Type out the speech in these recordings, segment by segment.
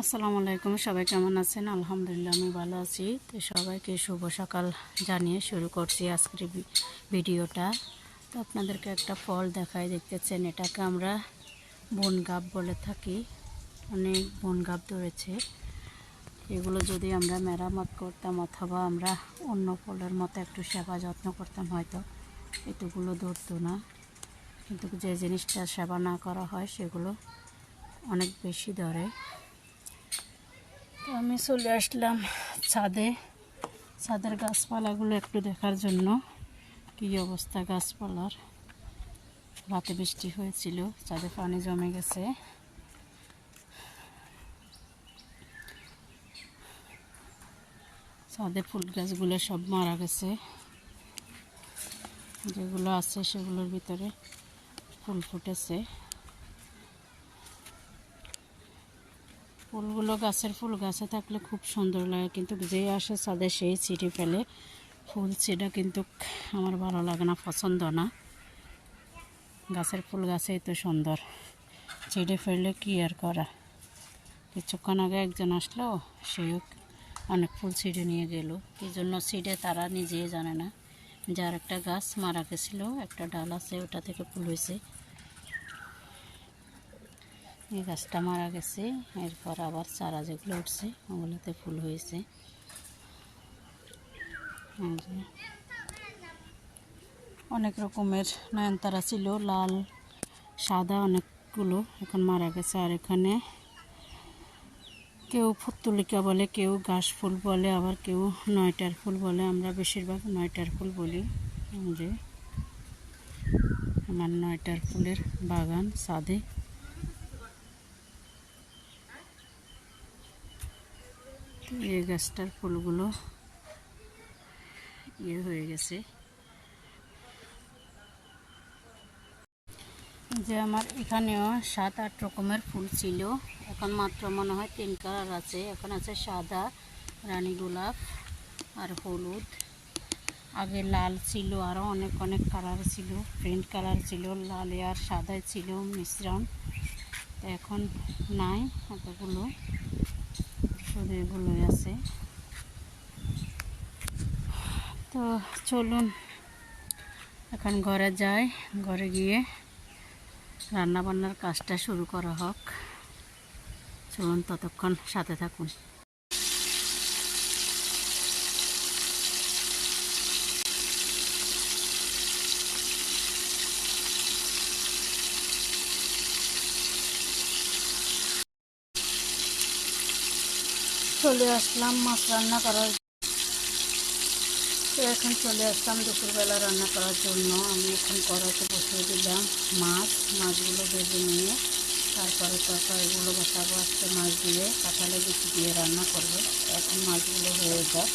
আসসালামু আলাইকুম, সবাই কেমন আছেন? আলহামদুলিল্লাহ, আমি ভালো আছি। তো সবাইকে শুভ সকাল জানিয়ে শুরু করছি আজকের ভিডিওটা। তো আপনাদেরকে একটা ফল দেখাই, দেখতেছেন? এটাকে আমরা বন গাব বলে থাকি। অনেক বন গাব ধরেছে। এগুলো যদি আমরা মেরামত করতাম অথবা আমরা অন্য ফলের মতো একটু সেবা যত্ন করতাম, হয়তো এতগুলো ধরতো না। কিন্তু যে জিনিসটা সেবা না করা হয়, সেগুলো অনেক বেশি ধরে। আমি চলে আসলাম ছাদে। ছাদের গাছপালাগুলো একটু দেখার জন্য। কী অবস্থা গাছপালার? রাতে বৃষ্টি হয়েছিল, ছাদে পানি জমে গেছে। ছাদে ফুল গাছগুলো সব মারা গেছে। যেগুলো আছে সেগুলোর ভিতরে ফুল ফুটেছে। ফুলগুলো, গাছের ফুল, গাছে থাকলে খুব সুন্দর লাগে, কিন্তু যে আসে ছাদে সেই ছিঁড়ে ফেলে। ফুল ছিঁড়া কিন্তু আমার ভালো লাগে না, পছন্দ না। গাছের ফুল গাছেই তো সুন্দর। ছিঁড়ে ফেললে কি আর করা? কিছুক্ষণ আগে একজন আসলো, সেও অনেক ফুল ছিঁড়ে নিয়ে গেল। কী জন্য ছিঁড়ে তারা নিজেই জানে না। যার একটা গাছ মারা গেছিল, একটা ডাল আছে, ওটা থেকে ফুল হয়েছে। এই গাছটা মারা গেছে, এরপর আবার চারা যেগুলো উঠছে, ওগুলোতে ফুল হয়েছে। অনেক রকমের নয়নতারা ছিল, লাল, সাদা অনেকগুলো এখন মারা গেছে। আর এখানে কেউ ফুত্তুলিকা বলে, কেউ ঘাস ফুল বলে, আবার কেউ নয়টার ফুল বলে। আমরা বেশিরভাগ নয়টার ফুল বলি। যে আমার নয়টার ফুলের বাগান ছাদে এই গাছটার ফুলগুলো ইয়ে হয়ে গেছে। যে আমার এখানেও সাত, আট রকমের ফুল ছিল। এখন মাত্র মনে হয় তিন কালার আছে। এখন আছে সাদা, রানী গোলাপ আর হলুদ। আগে লাল ছিল আরও অনেক অনেক কালার ছিল। প্রিন্ট কালার ছিল, লালে আর সাদায় ছিল, মিশ্রণ। এখন নাই এতগুলো। শুধু এগুলোই আছে তো চলুন, এখন ঘরে যাই। ঘরে গিয়ে রান্নাবান্নার কাজটা শুরু করা হোক। চলুন ততক্ষণ সাথে থাকুন। চলে আসলাম, মাছ রান্না করার তো এখন চলে আসলাম দুপুরবেলা রান্না করার জন্য। আমি এখন কড়াইতে বসিয়ে দিলাম মাছ, মাছগুলো ভেজে নিয়ে তারপরে তরকারিগুলো বসাবো আজকে মাছ দিয়ে। কাঁঠালে বিচি দিয়ে রান্না করব। এখন মাছগুলো হয়ে যাক,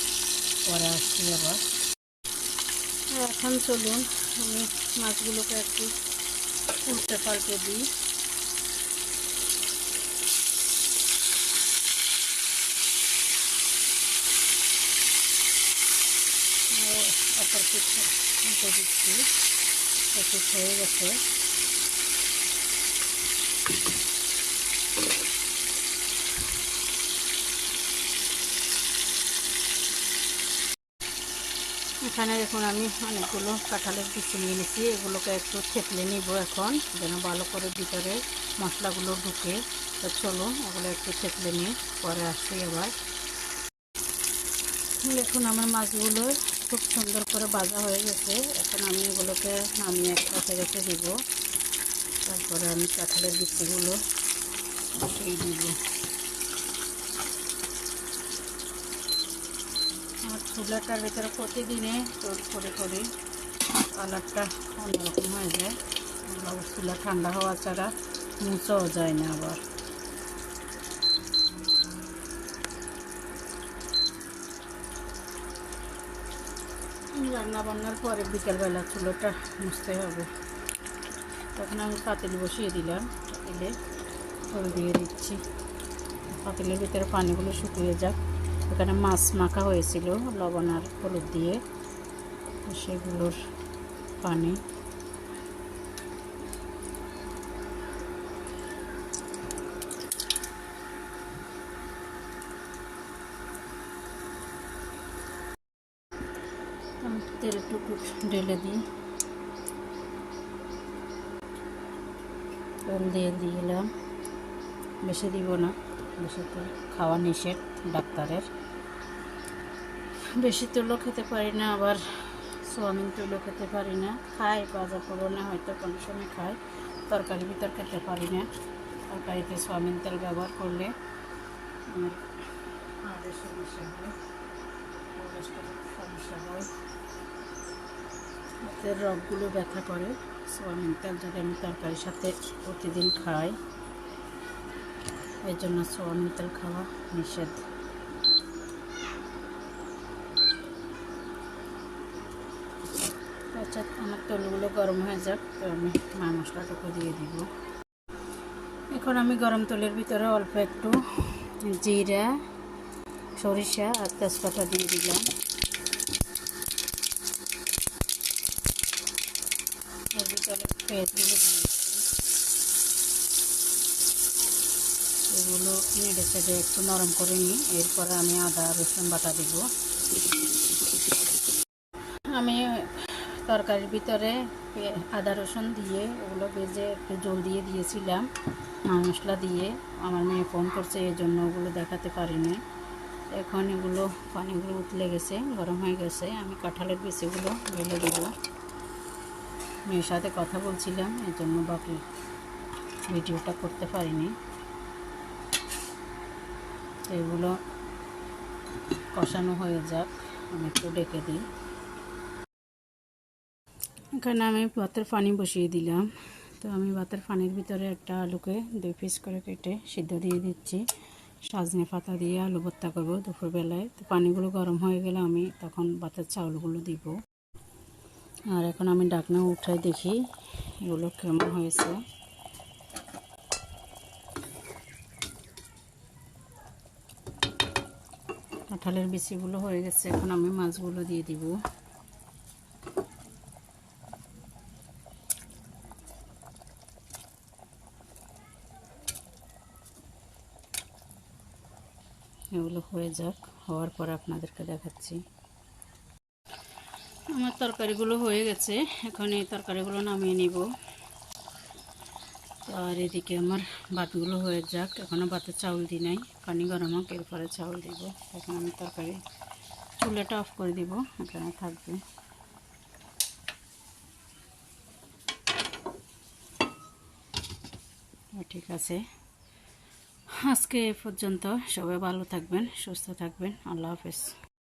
পরে আসছি আবার। এখন চলুন, আমি মাছগুলোকে একটু উল্টে পাল্টে দিই। উল্টে দিচ্ছি হয়ে গেছে এখানে দেখুন আমি অনেকগুলো কাঁঠালের বিচি নিয়ে নিয়েছি। এগুলোকে একটু থেতলে নিব এখন, যেন ভালো করে ভিতরে মশলাগুলো ঢুকে। তো চলুন, এগুলো একটু থেতলে নিই, পরে আসছি আবার। দেখুন আমার মাছগুলো খুব সুন্দর করে ভাজা হয়ে গেছে। এখন আমি এগুলোকে নামিয়ে এক পাশে রেখে দিব। তারপরে আমি কাঁঠালের বিচিগুলো এই দিব। আমার চুলাটার ভেতরে প্রতিদিনে তৈরি করে করে কালারটা অন্যরকম হয়ে যায়। চুলা ঠান্ডা হওয়া ছাড়া মুছাও যায় না আবার। রান্না বান্নার পরে বিকেলবেলা চুলোটা মুছতে হবে। তখন আমি পাতিল বসিয়ে দিলাম, পাতিলে জল দিয়ে দিচ্ছি। পাতিলের ভিতরে পানিগুলো শুকিয়ে যাক। এখানে মাছ মাখা হয়েছিল, লবণ আর হলুদ দিয়ে। সেগুলোর পানি তেল একটু ঢেলে দিই। তেল দিয়ে দিলাম। বেশি দিব না, বেশি তেল খাওয়া নিষেধ ডাক্তারের। বেশি তেলও খেতে পারি না, আবার সোয়াবিন তেলও খেতে পারি না। খাই, বাজার পুরোনো হয়তো কোনো সময় খাই। তরকারি ভিতর খেতে পারি না। তরকারিতে সোয়াবিন তেল ব্যবহার করলে আমাদের সমস্যা হয় হয় হাতের ব্যথা করে সোয়াবিন তেল যদি আমি তরকারির সাথে প্রতিদিন খাই। এই জন্য সোয়াবিন তেল খাওয়া নিষেধ। আচ্ছা আমার তেলগুলো গরম হয়ে যাক, তো আমি মা মশলাটুকু দিয়ে দিব। এখন আমি গরম তেলের ভিতরে অল্প একটু জিরা সরিষা আর তেজপাতা দিয়ে দিলাম। এগুলো নেড়ে চেড়ে একটু নরম করে নিই, এরপরে আমি আদা, রসুন বাটা দিব। আমি তরকারির ভিতরে আদা, রসুন দিয়ে ওগুলো ভেজে একটু জল দিয়ে দিয়েছিলাম মশলা দিয়ে। আমার মেয়ে ফোন করছে এই জন্য ওগুলো দেখাতে পারিনি। এখন এগুলো পানিগুলো উতলে গেছে, গরম হয়ে গেছে। আমি কাঁঠালের বিচিগুলো ঢেলে দেবো। মেয়ের সাথে কথা বলছিলাম, এই জন্য বাকি ভিডিওটা করতে পারিনি। এগুলো কষানো হয়ে যাক, আমি একটু ডেকে দিই। এখানে আমি ভাতের পানি বসিয়ে দিলাম। তো আমি ভাতের পানির ভিতরে একটা আলুকে দুই পিস করে কেটে সিদ্ধ দিয়ে দিচ্ছি। সাজনে পাতা দিয়ে আলু ভর্তা করব দুপুরবেলায়। তো পানিগুলো গরম হয়ে গেলে আমি তখন ভাতের চাউলগুলো দিব। আর এখন আমি ডাকনা উঠাই দেখি এগুলো কেমন হয়েছে। কাঁঠালের বিচিগুলো হয়ে গেছে, এখন আমি মাছগুলো দিয়ে দিব। এগুলো হয়ে যাক, হওয়ার পর আপনাদেরকে দেখাচ্ছি। আমার তরকারিগুলো হয়ে গেছে, এখন এই তরকারিগুলো নামিয়ে নিব। আর এদিকে আমার ভাতগুলো হয়ে যাক এখনও ভাতে চাউল দিই নাই, পানি গরম হোক, এরপরে চাউল দিব। এখন আমি তরকারি চুলাটা অফ করে দিব, এখানে থাকবে। ঠিক আছে। আজকে এ পর্যন্ত সবাই ভালো থাকবেন সুস্থ থাকবেন। আল্লাহ হাফেজ।